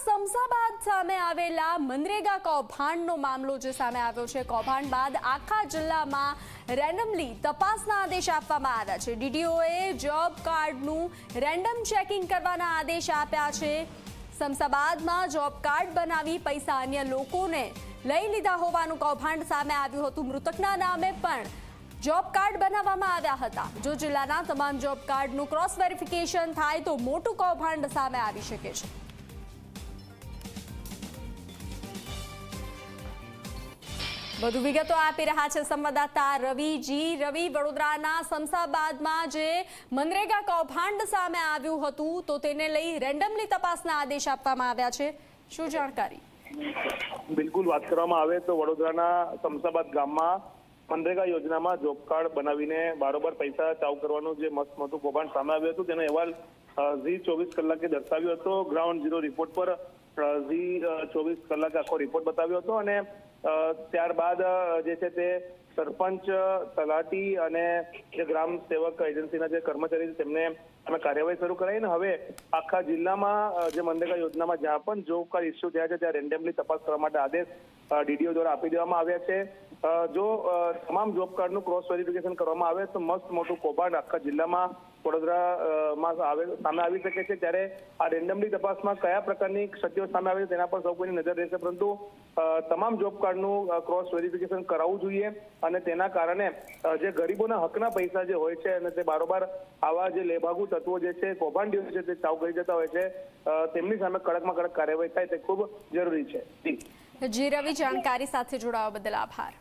સમસાબાદ સામે આવેલા મનરેગા કૌભાંડનો મામલો જે સામે આવ્યો છે. કૌભાંડ બાદ આખા જિલ્લામાં રેન્ડમલી તપાસના આદેશ આપવામાં આવ્યા છે. ડીડીઓએ જોબ કાર્ડનું રેન્ડમ ચેકિંગ કરવાના આદેશ આપ્યા છે. સમસાબાદમાં જોબ કાર્ડ બનાવી પૈસા અન્ય લોકોને લઈ લીધા હોવાનું કૌભાંડ સામે આવ્યું હતું. મૃતકના નામે પણ જોબ કાર્ડ બનાવવામાં આવ્યા હતા. જો જિલ્લાના તમામ જોબ કાર્ડનું ક્રોસ વેરિફિકેશન થાય તો મોટું કૌભાંડ સામે આવી શકે છે. વધુ વિગતો આપી રહ્યા છે સંવાદદાતા રવિજી. રવિ, વડોદરાના શમસાબાદમાં જે મનરેગા કૌભાંડ સામે આવ્યું હતું, તો તેને લઈ રેન્ડમલી તપાસના આદેશ આપવામાં આવ્યા છે. શું જાણકારી? બિલકુલ વાત કરવામાં આવે તો વડોદરાના શમશાબાદ ગામમાં મનરેગા યોજનામાં જોબ કાર્ડ બનાવીને બારોબાર પૈસા ચાવ કરવાનું જે મસ્ત મોટું કૌભાંડ સામે આવ્યું હતું, તેનો અહેવાલ ઝી ચોવીસ કલાકે દર્શાવ્યો હતો. ગ્રાઉન્ડ ઝીરો રિપોર્ટ પર ઝી ચોવીસ કલાક આખો રિપોર્ટ બતાવ્યો હતો અને ત્યારબાદ જે છે તે સરપંચ તલાટી અને જે ગ્રામ સેવક એજન્સીના જે કર્મચારી છે તેમને અમે કાર્યવાહી શરૂ કરાવી અને હવે આખા જિલ્લામાં જે મનરેગા યોજનામાં જ્યાં પણ જોબ કાર્ડ ઇસ્યુ થયા છે ત્યાં રેન્ડમલી તપાસ કરવા માટે આદેશ ડીડીઓ દ્વારા આપી દેવામાં આવ્યા છે. જો તમામ જોબ કાર્ડનું ક્રોસ વેરિફિકેશન કરવામાં આવે તો મસ્ત મોટું કૌભાંડ આખા જિલ્લામાં વડોદરા માં આવે, સામે આવી શકે છે. ત્યારે આ રેન્ડમલી તપાસમાં કયા પ્રકારની ક્ષતિઓ સામે આવે છે તેના પર સૌ કોઈની નજર રહેશે. પરંતુ તમામ જોબ કાર્ડનું ક્રોસ વેરિફિકેશન કરાવવું જોઈએ અને તેના કારણે જે ગરીબોના હકના પૈસા જે હોય છે અને તે બારોબાર આવા જે લેભાગુ તત્વો જે છે કૌભાંડીઓ છે, તે ચાવ કરી જતા હોય છે તેમની સામે કડકમાં કડક કાર્યવાહી થાય તે ખૂબ જરૂરી છે. જી, રવિ, જાણકારી સાથે જોડાવા બદલ આભાર.